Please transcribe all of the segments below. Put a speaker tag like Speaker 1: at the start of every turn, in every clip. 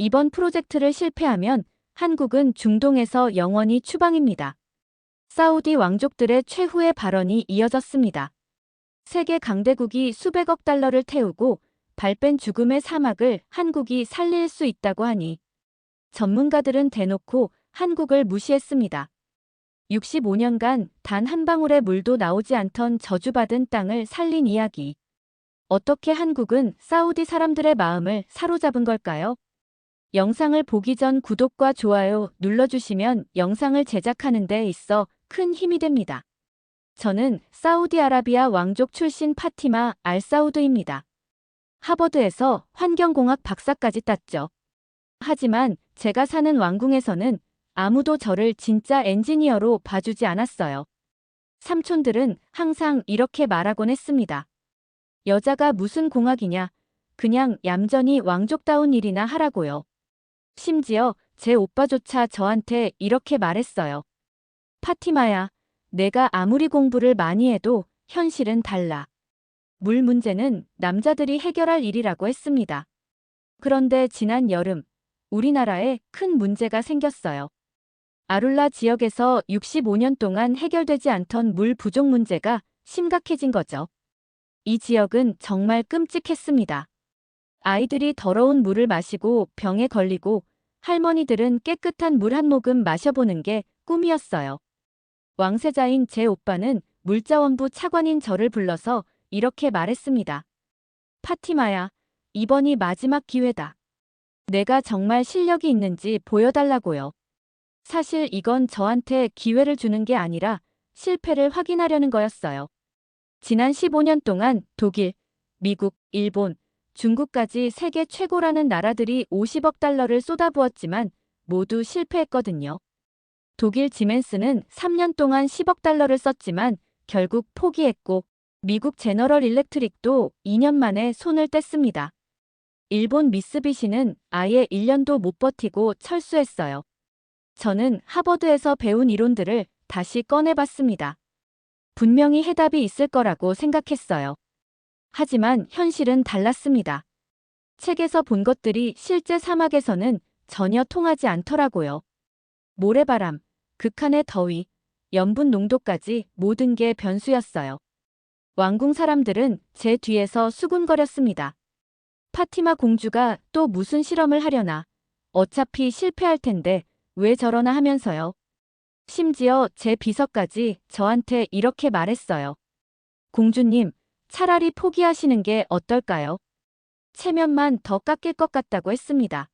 Speaker 1: 이번 프로젝트를 실패하면 한국은 중동에서 영원히 추방입니다. 사우디 왕족들의 최후의 발언이 이어졌습니다. 세계 강대국이 수백억 달러를 태우고 발뺀 죽음의 사막을 한국이 살릴 수 있다고 하니 전문가들은 대놓고 한국을 무시했습니다. 65년간 단 한 방울의 물도 나오지 않던 저주받은 땅을 살린 이야기. 어떻게 한국은 사우디 사람들의 마음을 사로잡은 걸까요? 영상을 보기 전 구독과 좋아요 눌러주시면 영상을 제작하는 데 있어 큰 힘이 됩니다. 저는 사우디아라비아 왕족 출신 파티마 알사우드입니다. 하버드에서 환경공학 박사까지 땄죠. 하지만 제가 사는 왕궁에서는 아무도 저를 진짜 엔지니어로 봐주지 않았어요. 삼촌들은 항상 이렇게 말하곤 했습니다. 여자가 무슨 공학이냐. 그냥 얌전히 왕족다운 일이나 하라고요. 심지어 제 오빠조차 저한테 이렇게 말했어요. 파티마야, 내가 아무리 공부를 많이 해도 현실은 달라. 물 문제는 남자들이 해결할 일이라고 했습니다. 그런데 지난 여름, 우리나라에 큰 문제가 생겼어요. 아룰라 지역에서 65년 동안 해결되지 않던 물 부족 문제가 심각해진 거죠. 이 지역은 정말 끔찍했습니다. 아이들이 더러운 물을 마시고 병에 걸리고 할머니들은 깨끗한 물 한 모금 마셔보는 게 꿈이었어요. 왕세자인 제 오빠는 물자원부 차관인 저를 불러서 이렇게 말했습니다. 파티마야, 이번이 마지막 기회다. 내가 정말 실력이 있는지 보여달라고요. 사실 이건 저한테 기회를 주는 게 아니라 실패를 확인하려는 거였어요. 지난 15년 동안 독일, 미국, 일본, 중국까지 세계 최고라는 나라들이 50억 달러를 쏟아부었지만 모두 실패했거든요. 독일 지멘스는 3년 동안 10억 달러를 썼지만 결국 포기했고 미국 제너럴 일렉트릭도 2년 만에 손을 뗐습니다. 일본 미쓰비시는 아예 1년도 못 버티고 철수했어요. 저는 하버드에서 배운 이론들을 다시 꺼내봤습니다. 분명히 해답이 있을 거라고 생각했어요. 하지만 현실은 달랐습니다. 책에서 본 것들이 실제 사막에서는 전혀 통하지 않더라고요. 모래바람, 극한의 더위, 염분 농도까지 모든 게 변수였어요. 왕궁 사람들은 제 뒤에서 수군거렸습니다. 파티마 공주가 또 무슨 실험을 하려나. 어차피 실패할 텐데 왜 저러나 하면서요. 심지어 제 비서까지 저한테 이렇게 말했어요. 공주님, 차라리 포기하시는 게 어떨까요? 체면만 더 깎일 것 같다고 했습니다.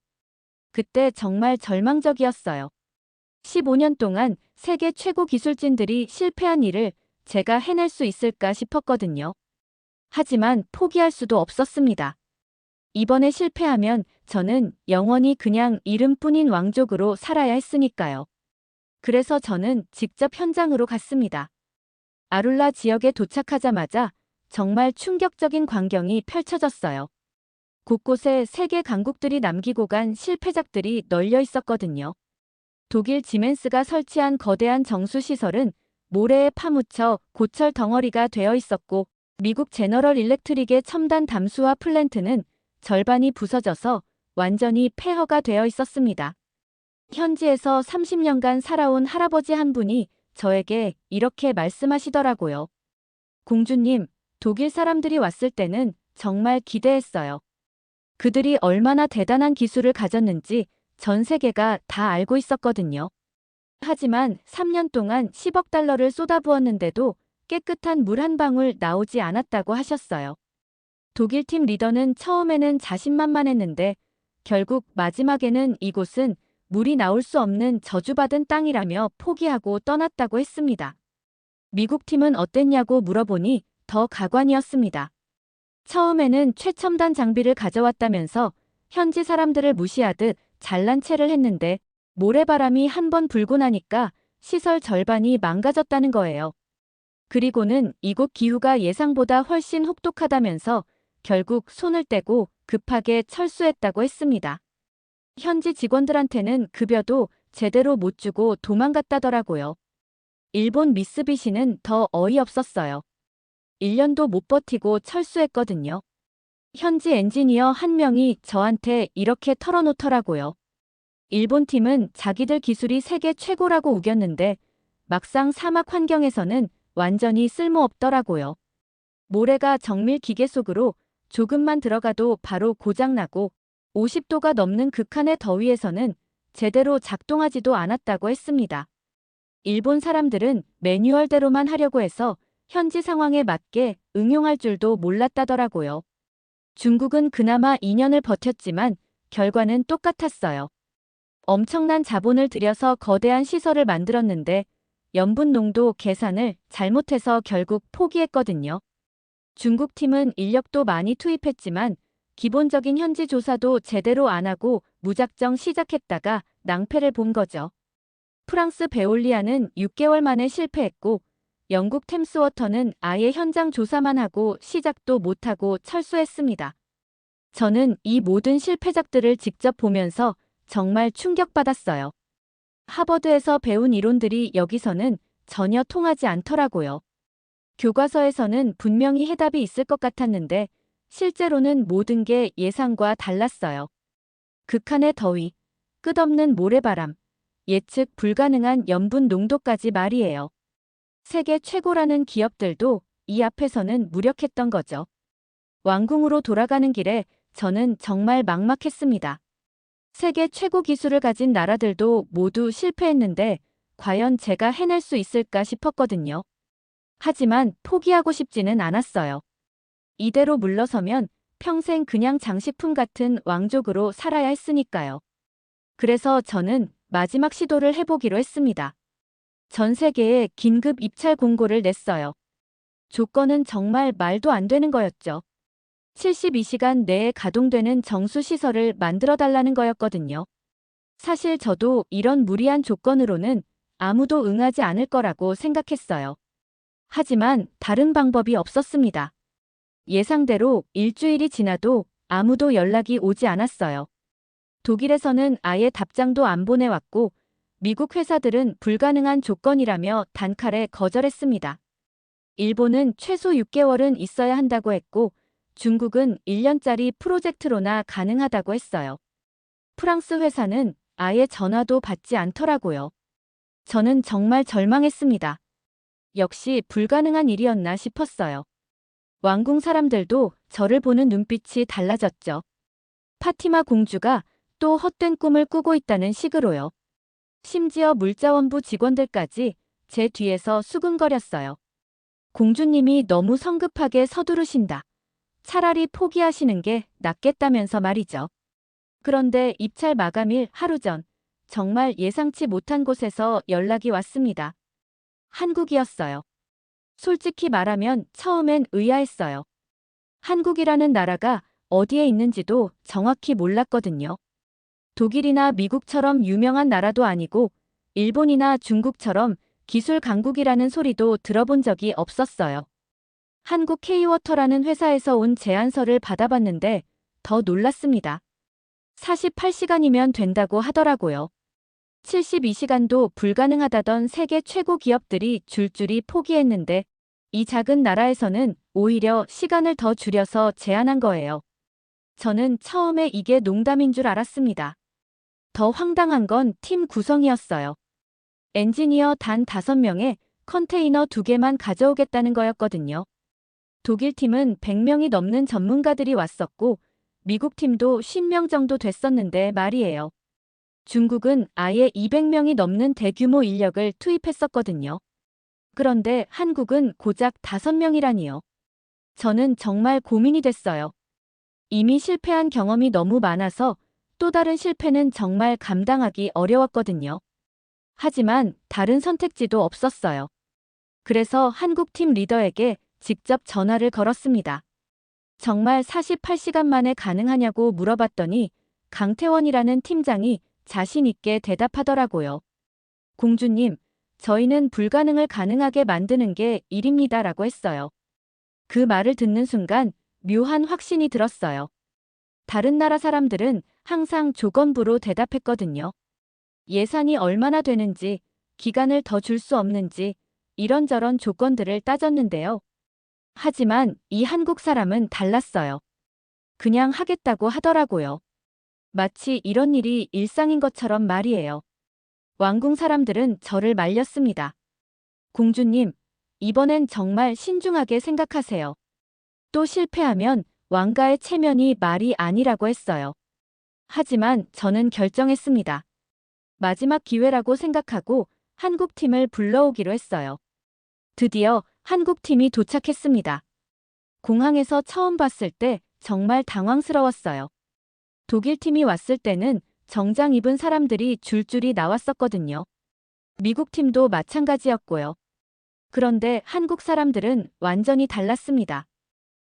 Speaker 1: 그때 정말 절망적이었어요. 15년 동안 세계 최고 기술진들이 실패한 일을 제가 해낼 수 있을까 싶었거든요. 하지만 포기할 수도 없었습니다. 이번에 실패하면 저는 영원히 그냥 이름뿐인 왕족으로 살아야 했으니까요. 그래서 저는 직접 현장으로 갔습니다. 아룰라 지역에 도착하자마자 정말 충격적인 광경이 펼쳐졌어요. 곳곳에 세계 강국들이 남기고 간 실패작들이 널려 있었거든요. 독일 지멘스가 설치한 거대한 정수시설은 모래에 파묻혀 고철 덩어리가 되어 있었고 미국 제너럴 일렉트릭의 첨단 담수화 플랜트는 절반이 부서져서 완전히 폐허가 되어 있었습니다. 현지에서 30년간 살아온 할아버지 한 분이 저에게 이렇게 말씀하시더라고요. 공주님, 독일 사람들이 왔을 때는 정말 기대했어요. 그들이 얼마나 대단한 기술을 가졌는지 전 세계가 다 알고 있었거든요. 하지만 3년 동안 10억 달러를 쏟아부었는데도 깨끗한 물 한 방울 나오지 않았다고 하셨어요. 독일 팀 리더는 처음에는 자신만만했는데 결국 마지막에는 이곳은 물이 나올 수 없는 저주받은 땅이라며 포기하고 떠났다고 했습니다. 미국 팀은 어땠냐고 물어보니 더 가관이었습니다. 처음에는 최첨단 장비를 가져왔다면서 현지 사람들을 무시하듯 잘난 체를 했는데 모래바람이 한 번 불고 나니까 시설 절반이 망가졌다는 거예요. 그리고는 이곳 기후가 예상보다 훨씬 혹독하다면서 결국 손을 떼고 급하게 철수했다고 했습니다. 현지 직원들한테는 급여도 제대로 못 주고 도망갔다더라고요. 일본 미쓰비시는 더 어이없었어요. 1년도 못 버티고 철수했거든요. 현지 엔지니어 한 명이 저한테 이렇게 털어놓더라고요. 일본 팀은 자기들 기술이 세계 최고라고 우겼는데 막상 사막 환경에서는 완전히 쓸모없더라고요. 모래가 정밀 기계 속으로 조금만 들어가도 바로 고장나고 50도가 넘는 극한의 더위에서는 제대로 작동하지도 않았다고 했습니다. 일본 사람들은 매뉴얼대로만 하려고 해서 현지 상황에 맞게 응용할 줄도 몰랐다더라고요. 중국은 그나마 2년을 버텼지만 결과는 똑같았어요. 엄청난 자본을 들여서 거대한 시설을 만들었는데 염분 농도 계산을 잘못해서 결국 포기했거든요. 중국 팀은 인력도 많이 투입했지만 기본적인 현지 조사도 제대로 안 하고 무작정 시작했다가 낭패를 본 거죠. 프랑스 베올리아는 6개월 만에 실패했고 영국 템스워터는 아예 현장 조사만 하고 시작도 못하고 철수했습니다. 저는 이 모든 실패작들을 직접 보면서 정말 충격받았어요. 하버드에서 배운 이론들이 여기서는 전혀 통하지 않더라고요. 교과서에서는 분명히 해답이 있을 것 같았는데 실제로는 모든 게 예상과 달랐어요. 극한의 더위, 끝없는 모래바람, 예측 불가능한 염분 농도까지 말이에요. 세계 최고라는 기업들도 이 앞에서는 무력했던 거죠. 왕궁으로 돌아가는 길에 저는 정말 막막했습니다. 세계 최고 기술을 가진 나라들도 모두 실패했는데 과연 제가 해낼 수 있을까 싶었거든요. 하지만 포기하고 싶지는 않았어요. 이대로 물러서면 평생 그냥 장식품 같은 왕족으로 살아야 했으니까요. 그래서 저는 마지막 시도를 해보기로 했습니다. 전 세계에 긴급 입찰 공고를 냈어요. 조건은 정말 말도 안 되는 거였죠. 72시간 내에 가동되는 정수 시설을 만들어 달라는 거였거든요. 사실 저도 이런 무리한 조건으로는 아무도 응하지 않을 거라고 생각했어요. 하지만 다른 방법이 없었습니다. 예상대로 일주일이 지나도 아무도 연락이 오지 않았어요. 독일에서는 아예 답장도 안 보내왔고 미국 회사들은 불가능한 조건이라며 단칼에 거절했습니다. 일본은 최소 6개월은 있어야 한다고 했고 중국은 1년짜리 프로젝트로나 가능하다고 했어요. 프랑스 회사는 아예 전화도 받지 않더라고요. 저는 정말 절망했습니다. 역시 불가능한 일이었나 싶었어요. 왕궁 사람들도 저를 보는 눈빛이 달라졌죠. 파티마 공주가 또 헛된 꿈을 꾸고 있다는 식으로요. 심지어 물자원부 직원들까지 제 뒤에서 수근거렸어요. 공주님이 너무 성급하게 서두르신다. 차라리 포기하시는 게 낫겠다면서 말이죠. 그런데 입찰 마감일 하루 전, 정말 예상치 못한 곳에서 연락이 왔습니다. 한국이었어요. 솔직히 말하면 처음엔 의아했어요. 한국이라는 나라가 어디에 있는지도 정확히 몰랐거든요. 독일이나 미국처럼 유명한 나라도 아니고 일본이나 중국처럼 기술 강국이라는 소리도 들어본 적이 없었어요. 한국 K워터라는 회사에서 온 제안서를 받아봤는데 더 놀랐습니다. 48시간이면 된다고 하더라고요. 72시간도 불가능하다던 세계 최고 기업들이 줄줄이 포기했는데 이 작은 나라에서는 오히려 시간을 더 줄여서 제안한 거예요. 저는 처음에 이게 농담인 줄 알았습니다. 더 황당한 건 팀 구성이었어요. 엔지니어 단 5명에 컨테이너 2개만 가져오겠다는 거였거든요. 독일 팀은 100명이 넘는 전문가들이 왔었고 미국 팀도 10명 정도 됐었는데 말이에요. 중국은 아예 200명이 넘는 대규모 인력을 투입했었거든요. 그런데 한국은 고작 5명이라니요. 저는 정말 고민이 됐어요. 이미 실패한 경험이 너무 많아서 또 다른 실패는 정말 감당하기 어려웠거든요. 하지만 다른 선택지도 없었어요. 그래서 한국팀 리더에게 직접 전화를 걸었습니다. 정말 48시간 만에 가능하냐고 물어봤더니 강태원이라는 팀장이 자신 있게 대답하더라고요. 공주님, 저희는 불가능을 가능하게 만드는 게 일입니다라고 했어요. 그 말을 듣는 순간 묘한 확신이 들었어요. 다른 나라 사람들은 항상 조건부로 대답했거든요. 예산이 얼마나 되는지, 기간을 더 줄 수 없는지, 이런저런 조건들을 따졌는데요. 하지만 이 한국 사람은 달랐어요. 그냥 하겠다고 하더라고요. 마치 이런 일이 일상인 것처럼 말이에요. 왕궁 사람들은 저를 말렸습니다. 공주님, 이번엔 정말 신중하게 생각하세요. 또 실패하면 왕가의 체면이 말이 아니라고 했어요. 하지만 저는 결정했습니다. 마지막 기회라고 생각하고 한국팀을 불러오기로 했어요. 드디어 한국팀이 도착했습니다. 공항에서 처음 봤을 때 정말 당황스러웠어요. 독일팀이 왔을 때는 정장 입은 사람들이 줄줄이 나왔었거든요. 미국 팀도 마찬가지였고요. 그런데 한국 사람들은 완전히 달랐습니다.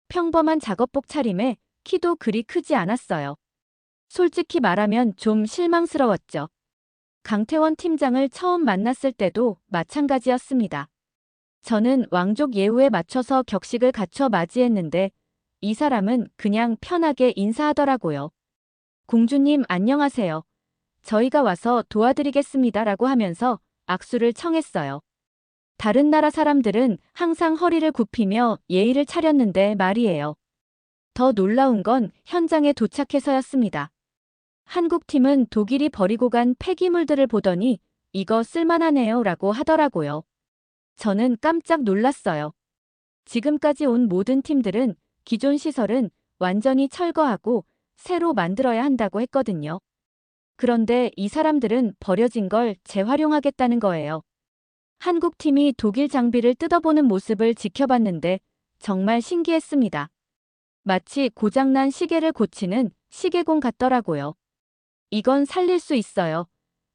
Speaker 1: 평범한 작업복 차림에 키도 그리 크지 않았어요. 솔직히 말하면 좀 실망스러웠죠. 강태원 팀장을 처음 만났을 때도 마찬가지였습니다. 저는 왕족 예우에 맞춰서 격식을 갖춰 맞이했는데 이 사람은 그냥 편하게 인사하더라고요. 공주님 안녕하세요. 저희가 와서 도와드리겠습니다 라고 하면서 악수를 청했어요. 다른 나라 사람들은 항상 허리를 굽히며 예의를 차렸는데 말이에요. 더 놀라운 건 현장에 도착해서였습니다. 한국 팀은 독일이 버리고 간 폐기물들을 보더니 이거 쓸만하네요 라고 하더라고요. 저는 깜짝 놀랐어요. 지금까지 온 모든 팀들은 기존 시설은 완전히 철거하고 새로 만들어야 한다고 했거든요. 그런데 이 사람들은 버려진 걸 재활용하겠다는 거예요. 한국 팀이 독일 장비를 뜯어보는 모습을 지켜봤는데 정말 신기했습니다. 마치 고장난 시계를 고치는 시계공 같더라고요. 이건 살릴 수 있어요.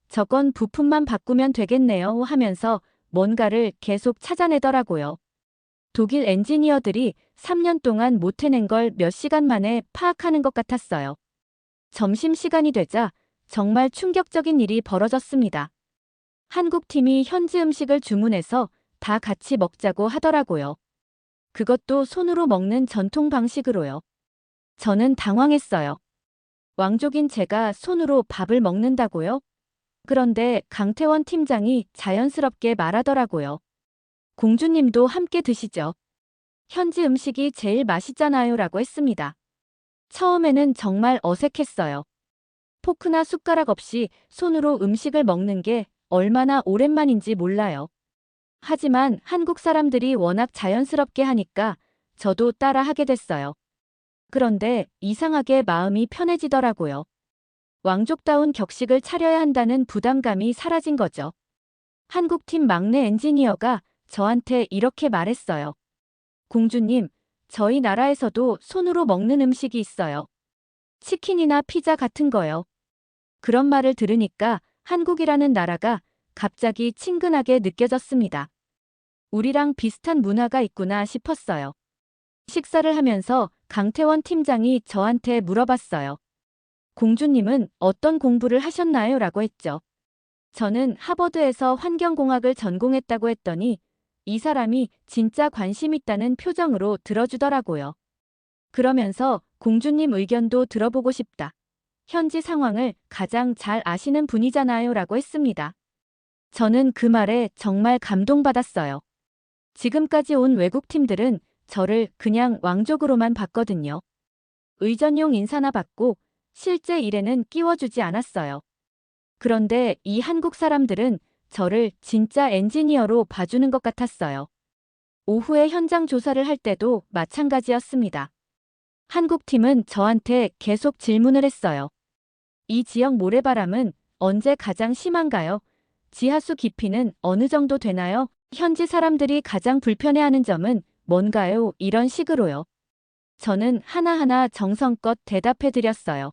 Speaker 1: 저건 부품만 바꾸면 되겠네요 하면서 뭔가를 계속 찾아내더라고요. 독일 엔지니어들이 3년 동안 못 해낸 걸 몇 시간 만에 파악하는 것 같았어요. 점심시간이 되자 정말 충격적인 일이 벌어졌습니다. 한국 팀이 현지 음식을 주문해서 다 같이 먹자고 하더라고요. 그것도 손으로 먹는 전통 방식으로요. 저는 당황했어요. 왕족인 제가 손으로 밥을 먹는다고요? 그런데 강태원 팀장이 자연스럽게 말하더라고요. 공주님도 함께 드시죠. 현지 음식이 제일 맛있잖아요 라고 했습니다. 처음에는 정말 어색했어요. 포크나 숟가락 없이 손으로 음식을 먹는 게 얼마나 오랜만인지 몰라요. 하지만 한국 사람들이 워낙 자연스럽게 하니까 저도 따라 하게 됐어요. 그런데 이상하게 마음이 편해지더라고요. 왕족다운 격식을 차려야 한다는 부담감이 사라진 거죠. 한국팀 막내 엔지니어가 저한테 이렇게 말했어요. 공주님, 저희 나라에서도 손으로 먹는 음식이 있어요. 치킨이나 피자 같은 거요. 그런 말을 들으니까 한국이라는 나라가 갑자기 친근하게 느껴졌습니다. 우리랑 비슷한 문화가 있구나 싶었어요. 식사를 하면서 강태원 팀장이 저한테 물어봤어요. 공주님은 어떤 공부를 하셨나요? 라고 했죠. 저는 하버드에서 환경공학을 전공했다고 했더니 이 사람이 진짜 관심 있다는 표정으로 들어주더라고요. 그러면서 공주님 의견도 들어보고 싶다. 현지 상황을 가장 잘 아시는 분이잖아요. 라고 했습니다. 저는 그 말에 정말 감동받았어요. 지금까지 온 외국 팀들은 저를 그냥 왕족으로만 봤거든요. 의전용 인사나 받고 실제 일에는 끼워주지 않았어요. 그런데 이 한국 사람들은 저를 진짜 엔지니어로 봐주는 것 같았어요. 오후에 현장 조사를 할 때도 마찬가지였습니다. 한국팀은 저한테 계속 질문을 했어요. 이 지역 모래바람은 언제 가장 심한가요? 지하수 깊이는 어느 정도 되나요? 현지 사람들이 가장 불편해하는 점은 뭔가요? 이런 식으로요. 저는 하나하나 정성껏 대답해 드렸어요.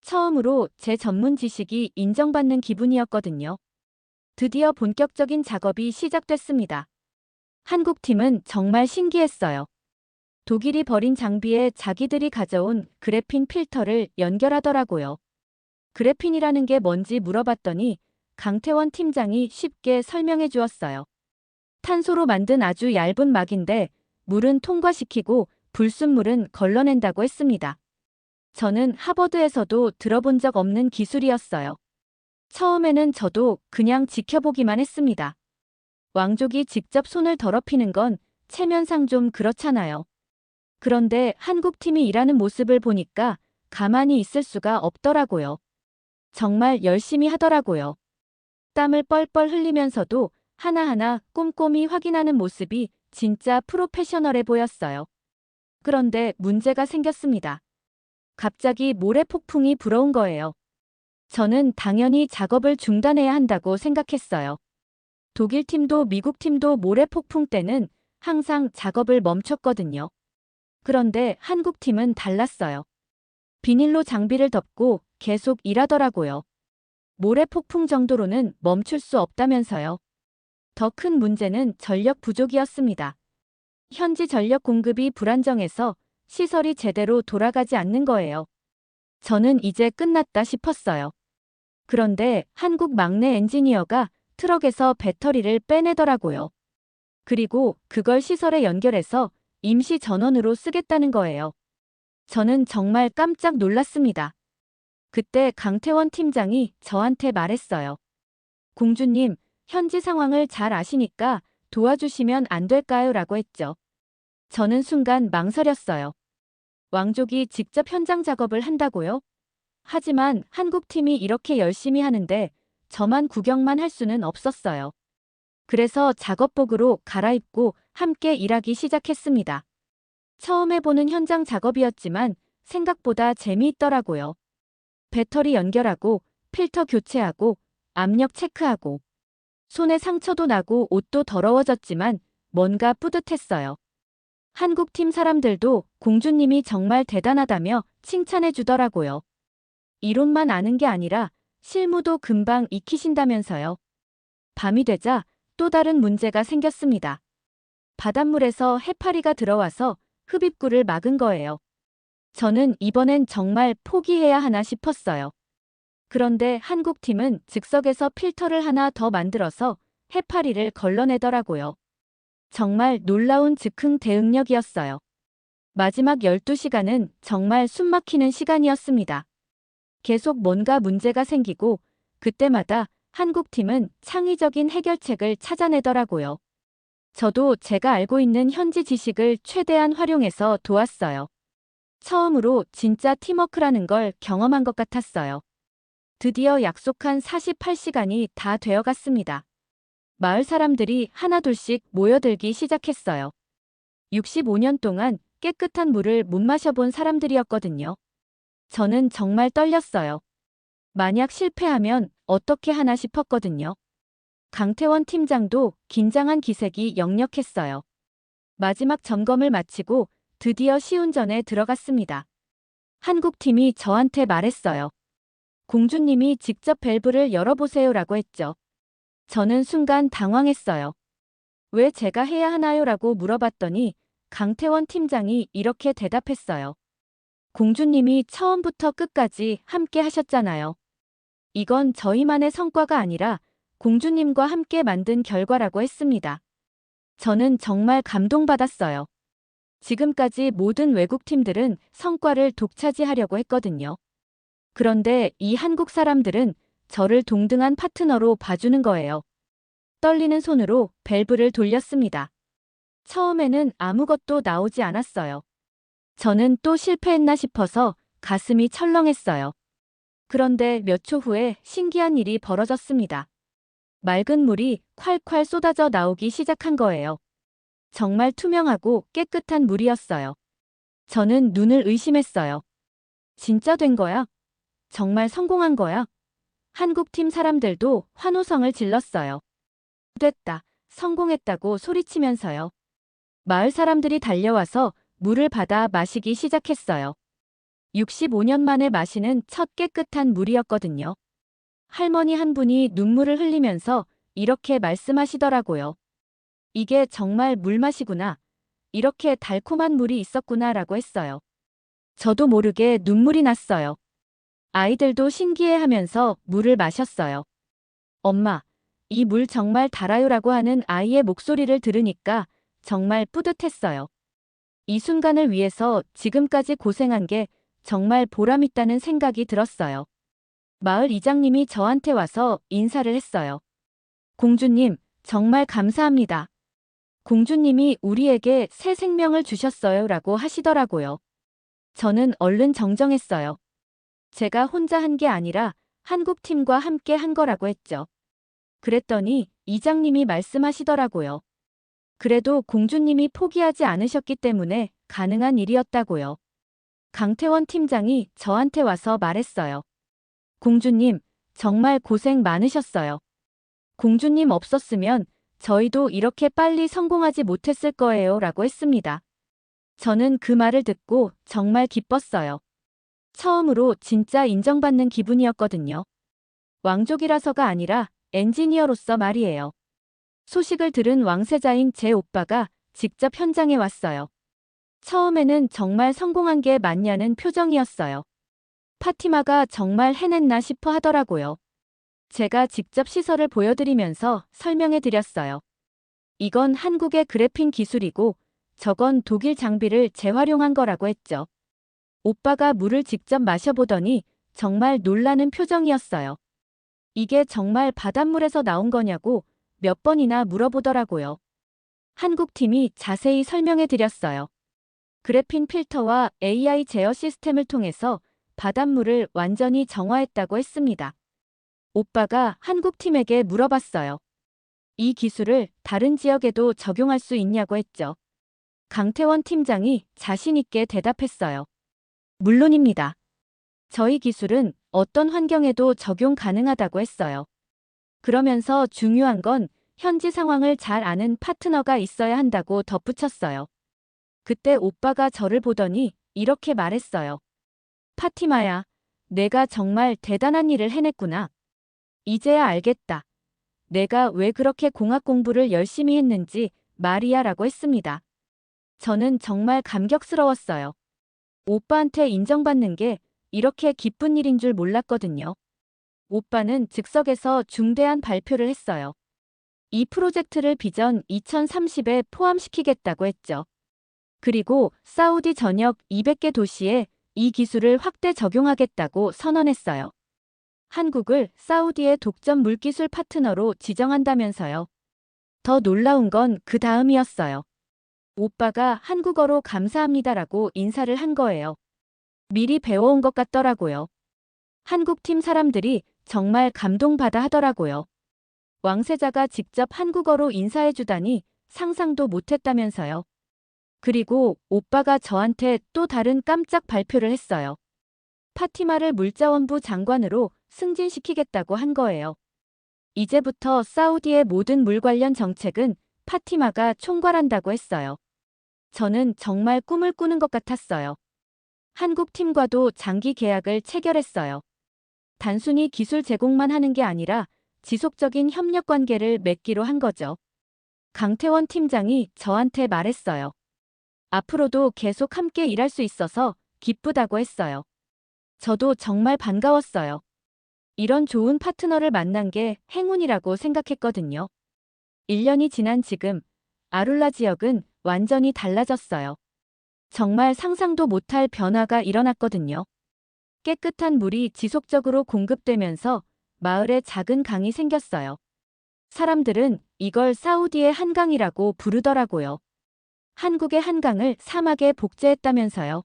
Speaker 1: 처음으로 제 전문 지식이 인정받는 기분이었거든요. 드디어 본격적인 작업이 시작됐습니다. 한국팀은 정말 신기했어요. 독일이 버린 장비에 자기들이 가져온 그래핀 필터를 연결하더라고요. 그래핀이라는 게 뭔지 물어봤더니 강태원 팀장이 쉽게 설명해 주었어요. 탄소로 만든 아주 얇은 막인데 물은 통과시키고 불순물은 걸러낸다고 했습니다. 저는 하버드에서도 들어본 적 없는 기술이었어요. 처음에는 저도 그냥 지켜보기만 했습니다. 왕족이 직접 손을 더럽히는 건 체면상 좀 그렇잖아요. 그런데 한국 팀이 일하는 모습을 보니까 가만히 있을 수가 없더라고요. 정말 열심히 하더라고요. 땀을 뻘뻘 흘리면서도 하나하나 꼼꼼히 확인하는 모습이 진짜 프로페셔널해 보였어요. 그런데 문제가 생겼습니다. 갑자기 모래 폭풍이 불어온 거예요. 저는 당연히 작업을 중단해야 한다고 생각했어요. 독일 팀도 미국 팀도 모래 폭풍 때는 항상 작업을 멈췄거든요. 그런데 한국 팀은 달랐어요. 비닐로 장비를 덮고 계속 일하더라고요. 모래 폭풍 정도로는 멈출 수 없다면서요. 더 큰 문제는 전력 부족이었습니다. 현지 전력 공급이 불안정해서 시설이 제대로 돌아가지 않는 거예요. 저는 이제 끝났다 싶었어요. 그런데 한국 막내 엔지니어가 트럭에서 배터리를 빼내더라고요. 그리고 그걸 시설에 연결해서 임시 전원으로 쓰겠다는 거예요. 저는 정말 깜짝 놀랐습니다. 그때 강태원 팀장이 저한테 말했어요. 공주님, 현지 상황을 잘 아시니까 도와주시면 안 될까요? 라고 했죠. 저는 순간 망설였어요. 왕족이 직접 현장 작업을 한다고요? 하지만 한국 팀이 이렇게 열심히 하는데 저만 구경만 할 수는 없었어요. 그래서 작업복으로 갈아입고 함께 일하기 시작했습니다. 처음 해보는 현장 작업이었지만 생각보다 재미있더라고요. 배터리 연결하고 필터 교체하고 압력 체크하고 손에 상처도 나고 옷도 더러워졌지만 뭔가 뿌듯했어요. 한국 팀 사람들도 공주님이 정말 대단하다며 칭찬해 주더라고요. 이론만 아는 게 아니라 실무도 금방 익히신다면서요. 밤이 되자 또 다른 문제가 생겼습니다. 바닷물에서 해파리가 들어와서 흡입구를 막은 거예요. 저는 이번엔 정말 포기해야 하나 싶었어요. 그런데 한국 팀은 즉석에서 필터를 하나 더 만들어서 해파리를 걸러내더라고요. 정말 놀라운 즉흥 대응력이었어요. 마지막 12시간은 정말 숨막히는 시간이었습니다. 계속 뭔가 문제가 생기고 그때마다 한국 팀은 창의적인 해결책을 찾아내더라고요. 저도 제가 알고 있는 현지 지식을 최대한 활용해서 도왔어요. 처음으로 진짜 팀워크라는 걸 경험한 것 같았어요. 드디어 약속한 48시간이 다 되어갔습니다. 마을 사람들이 하나둘씩 모여들기 시작했어요. 65년 동안 깨끗한 물을 못 마셔본 사람들이었거든요. 저는 정말 떨렸어요. 만약 실패하면 어떻게 하나 싶었거든요. 강태원 팀장도 긴장한 기색이 역력했어요. 마지막 점검을 마치고 드디어 시운전에 들어갔습니다. 한국 팀이 저한테 말했어요. 공주님이 직접 밸브를 열어보세요 라고 했죠. 저는 순간 당황했어요. 왜 제가 해야 하나요? 라고 물어봤더니 강태원 팀장이 이렇게 대답했어요. 공주님이 처음부터 끝까지 함께 하셨잖아요. 이건 저희만의 성과가 아니라 공주님과 함께 만든 결과라고 했습니다. 저는 정말 감동받았어요. 지금까지 모든 외국 팀들은 성과를 독차지하려고 했거든요. 그런데 이 한국 사람들은 저를 동등한 파트너로 봐주는 거예요. 떨리는 손으로 밸브를 돌렸습니다. 처음에는 아무것도 나오지 않았어요. 저는 또 실패했나 싶어서 가슴이 철렁했어요. 그런데 몇 초 후에 신기한 일이 벌어졌습니다. 맑은 물이 콸콸 쏟아져 나오기 시작한 거예요. 정말 투명하고 깨끗한 물이었어요. 저는 눈을 의심했어요. 진짜 된 거야? 정말 성공한 거야? 한국팀 사람들도 환호성을 질렀어요. 됐다. 성공했다고 소리치면서요. 마을 사람들이 달려와서 물을 받아 마시기 시작했어요. 65년 만에 마시는 첫 깨끗한 물이었거든요. 할머니 한 분이 눈물을 흘리면서 이렇게 말씀하시더라고요. 이게 정말 물맛이구나. 이렇게 달콤한 물이 있었구나 라고 했어요. 저도 모르게 눈물이 났어요. 아이들도 신기해 하면서 물을 마셨어요. 엄마, 이 물 정말 달아요 라고 하는 아이의 목소리를 들으니까 정말 뿌듯했어요. 이 순간을 위해서 지금까지 고생한 게 정말 보람있다는 생각이 들었어요. 마을 이장님이 저한테 와서 인사를 했어요. 공주님, 정말 감사합니다. 공주님이 우리에게 새 생명을 주셨어요 라고 하시더라고요. 저는 얼른 정정했어요. 제가 혼자 한 게 아니라 한국 팀과 함께 한 거라고 했죠. 그랬더니 이장님이 말씀하시더라고요. 그래도 공주님이 포기하지 않으셨기 때문에 가능한 일이었다고요. 강태원 팀장이 저한테 와서 말했어요. 공주님, 정말 고생 많으셨어요. 공주님 없었으면 저희도 이렇게 빨리 성공하지 못했을 거예요 라고 했습니다. 저는 그 말을 듣고 정말 기뻤어요. 처음으로 진짜 인정받는 기분이었거든요. 왕족이라서가 아니라 엔지니어로서 말이에요. 소식을 들은 왕세자인 제 오빠가 직접 현장에 왔어요. 처음에는 정말 성공한 게 맞냐는 표정이었어요. 파티마가 정말 해냈나 싶어 하더라고요. 제가 직접 시설을 보여드리면서 설명해 드렸어요. 이건 한국의 그래핀 기술이고 저건 독일 장비를 재활용한 거라고 했죠. 오빠가 물을 직접 마셔보더니 정말 놀라는 표정이었어요. 이게 정말 바닷물에서 나온 거냐고 몇 번이나 물어보더라고요. 한국 팀이 자세히 설명해 드렸어요. 그래핀 필터와 AI 제어 시스템을 통해서 바닷물을 완전히 정화했다고 했습니다. 오빠가 한국 팀에게 물어봤어요. 이 기술을 다른 지역에도 적용할 수 있냐고 했죠. 강태원 팀장이 자신있게 대답했어요. 물론입니다. 저희 기술은 어떤 환경에도 적용 가능하다고 했어요. 그러면서 중요한 건 현지 상황을 잘 아는 파트너가 있어야 한다고 덧붙였어요. 그때 오빠가 저를 보더니 이렇게 말했어요. 파티마야, 내가 정말 대단한 일을 해냈구나. 이제야 알겠다. 내가 왜 그렇게 공학 공부를 열심히 했는지 말이야 라고 했습니다. 저는 정말 감격스러웠어요. 오빠한테 인정받는 게 이렇게 기쁜 일인 줄 몰랐거든요. 오빠는 즉석에서 중대한 발표를 했어요. 이 프로젝트를 비전 2030에 포함시키겠다고 했죠. 그리고 사우디 전역 200개 도시에 이 기술을 확대 적용하겠다고 선언했어요. 한국을 사우디의 독점 물기술 파트너로 지정한다면서요. 더 놀라운 건 그 다음이었어요. 오빠가 한국어로 감사합니다라고 인사를 한 거예요. 미리 배워온 것 같더라고요. 한국팀 사람들이 정말 감동받아 하더라고요. 왕세자가 직접 한국어로 인사해주다니 상상도 못했다면서요. 그리고 오빠가 저한테 또 다른 깜짝 발표를 했어요. 파티마를 물자원부 장관으로 승진시키겠다고 한 거예요. 이제부터 사우디의 모든 물 관련 정책은 파티마가 총괄한다고 했어요. 저는 정말 꿈을 꾸는 것 같았어요. 한국 팀과도 장기 계약을 체결했어요. 단순히 기술 제공만 하는 게 아니라 지속적인 협력 관계를 맺기로 한 거죠. 강태원 팀장이 저한테 말했어요. 앞으로도 계속 함께 일할 수 있어서 기쁘다고 했어요. 저도 정말 반가웠어요. 이런 좋은 파트너를 만난 게 행운이라고 생각했거든요. 1년이 지난 지금 아룰라 지역은 완전히 달라졌어요. 정말 상상도 못할 변화가 일어났거든요. 깨끗한 물이 지속적으로 공급되면서 마을에 작은 강이 생겼어요. 사람들은 이걸 사우디의 한강이라고 부르더라고요. 한국의 한강을 사막에 복제했다면서요.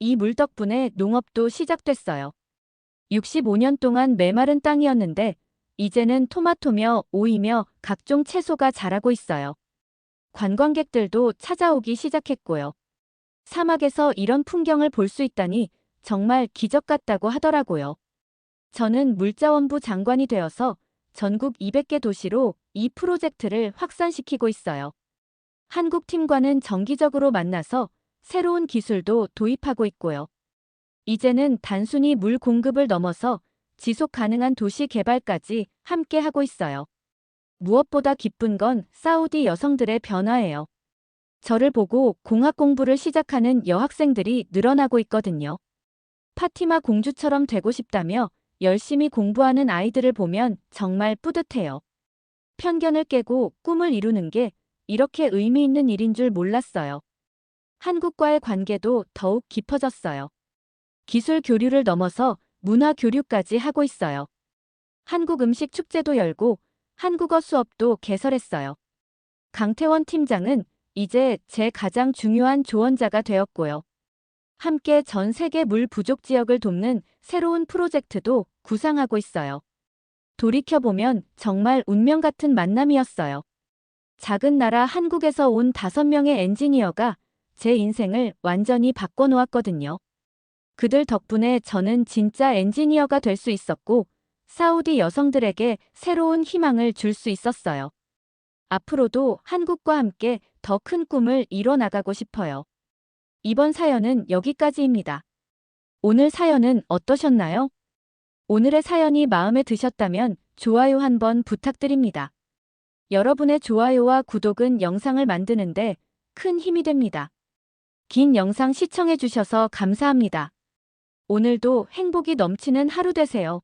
Speaker 1: 이 물 덕분에 농업도 시작됐어요. 65년 동안 메마른 땅이었는데 이제는 토마토며 오이며 각종 채소가 자라고 있어요. 관광객들도 찾아오기 시작했고요. 사막에서 이런 풍경을 볼 수 있다니 정말 기적 같다고 하더라고요. 저는 물자원부 장관이 되어서 전국 200개 도시로 이 프로젝트를 확산시키고 있어요. 한국 팀과는 정기적으로 만나서 새로운 기술도 도입하고 있고요. 이제는 단순히 물 공급을 넘어서 지속 가능한 도시 개발까지 함께 하고 있어요. 무엇보다 기쁜 건 사우디 여성들의 변화예요. 저를 보고 공학 공부를 시작하는 여학생들이 늘어나고 있거든요. 파티마 공주처럼 되고 싶다며 열심히 공부하는 아이들을 보면 정말 뿌듯해요. 편견을 깨고 꿈을 이루는 게 이렇게 의미 있는 일인 줄 몰랐어요. 한국과의 관계도 더욱 깊어졌어요. 기술 교류를 넘어서 문화 교류까지 하고 있어요. 한국 음식 축제도 열고 한국어 수업도 개설했어요. 강태원 팀장은 이제 제 가장 중요한 조언자가 되었고요. 함께 전 세계 물 부족 지역을 돕는 새로운 프로젝트도 구상하고 있어요. 돌이켜보면 정말 운명 같은 만남이었어요. 작은 나라 한국에서 온 다섯 명의 엔지니어가 제 인생을 완전히 바꿔놓았거든요. 그들 덕분에 저는 진짜 엔지니어가 될 수 있었고, 사우디 여성들에게 새로운 희망을 줄 수 있었어요. 앞으로도 한국과 함께 더 큰 꿈을 이뤄나가고 싶어요. 이번 사연은 여기까지입니다. 오늘 사연은 어떠셨나요? 오늘의 사연이 마음에 드셨다면 좋아요 한번 부탁드립니다. 여러분의 좋아요와 구독은 영상을 만드는데 큰 힘이 됩니다. 긴 영상 시청해주셔서 감사합니다. 오늘도 행복이 넘치는 하루 되세요.